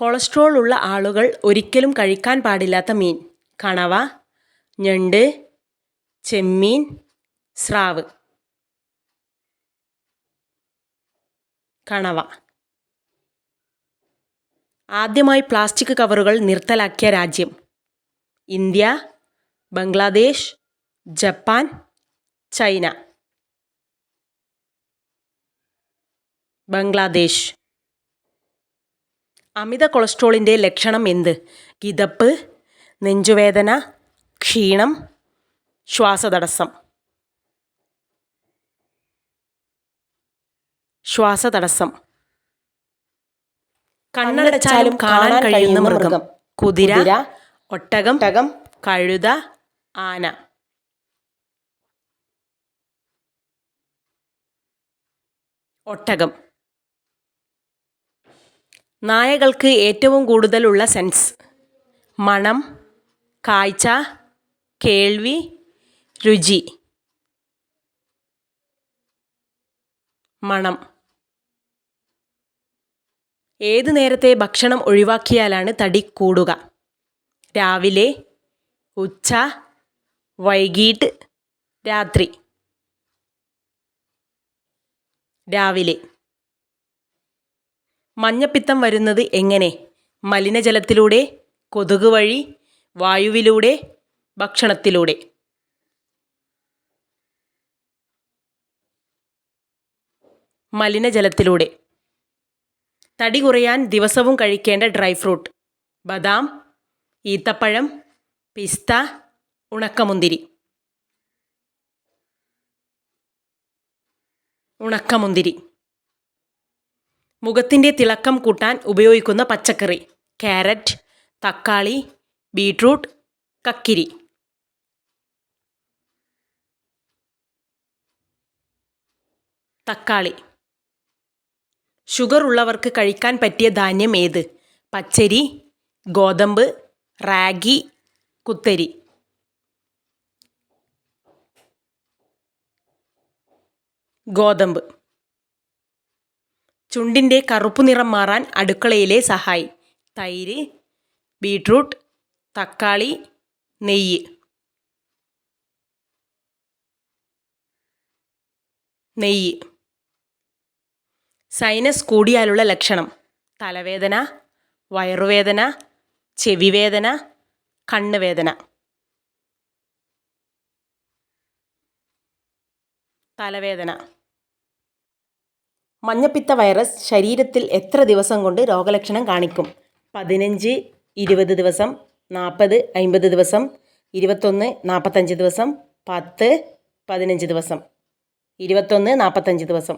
Cholesterol ഉള്ള ആളുകൾ ഒരിക്കലും കഴിക്കാൻ പാടില്ലാത്ത മീൻ. കണവ ഞണ്ട് ചെമ്മീൻ സ്രാവ്. കണവ. ആദ്യമായി പ്ലാസ്റ്റിക് കവറുകൾ നിർത്തലാക്കിയ രാജ്യം. India Bangladesh Japan China. Bangladesh. അമിത കൊളസ്ട്രോളിന്റെ ലക്ഷണം എന്ത്? കിതപ്പ് നെഞ്ചുവേദന ക്ഷീണം ശ്വാസതടസ്സം. ശ്വാസതടസ്സം. കണ്ണടച്ചാലും കാണാൻ കഴിയുന്ന മൃഗം. കുതിര ഒട്ടകം ടകം കഴുത ആന. ഒട്ടകം. നായകൾക്ക് ഏറ്റവും കൂടുതലുള്ള സെൻസ്. മണം കാഴ്ച കേൾവി രുചി. മണം. ഏത് നേരത്തെ ഭക്ഷണം ഒഴിവാക്കിയാലാണ് തടി കൂടുക? രാവിലെ ഉച്ച വൈകിട്ട് രാത്രി. രാവിലെ. മഞ്ഞപ്പിത്തം വരുന്നത് എങ്ങനെ? മലിനജലത്തിലൂടെ കൊതുക് വഴി വായുവിലൂടെ ഭക്ഷണത്തിലൂടെ. മലിനജലത്തിലൂടെ. തടി കുറയാൻ ദിവസവും കഴിക്കേണ്ട ഡ്രൈ ഫ്രൂട്ട്. ബദാം ഈത്തപ്പഴം പിസ്ത ഉണക്കമുന്തിരി. ഉണക്കമുന്തിരി. മുഖത്തിന്റെ തിളക്കം കൂട്ടാൻ ഉപയോഗിക്കുന്ന പച്ചക്കറി. ക്യാരറ്റ് തക്കാളി ബീട്രൂട്ട് കക്കിരി. തക്കാളി. ഷുഗർ ഉള്ളവർക്ക് കഴിക്കാൻ പറ്റിയ ധാന്യം ഏത്? പച്ചരി ഗോതമ്പ് റാഗി കുത്തരി. ഗോതമ്പ്. ചുണ്ടിന്റെ കറുപ്പ് നിറം മാറാൻ അടുക്കളയിലെ സഹായി. തൈര് ബീട്രൂട്ട് തക്കാളി നെയ്യ്. നെയ്യ്. സൈനസ് കൂടിയാലുള്ള ലക്ഷണം. തലവേദന വയറുവേദന ചെവിവേദന കണ്ണുവേദന. തലവേദന. മഞ്ഞപ്പിത്ത വൈറസ് ശരീരത്തിൽ എത്ര ദിവസം കൊണ്ട് രോഗലക്ഷണം കാണിക്കും? പതിനഞ്ച് ഇരുപത് ദിവസം നാൽപ്പത് അൻപത് ദിവസം ഇരുപത്തൊന്ന് നാൽപ്പത്തഞ്ച് ദിവസം പത്ത് പതിനഞ്ച് ദിവസം ഇരുപത്തൊന്ന് നാൽപ്പത്തഞ്ച് ദിവസം.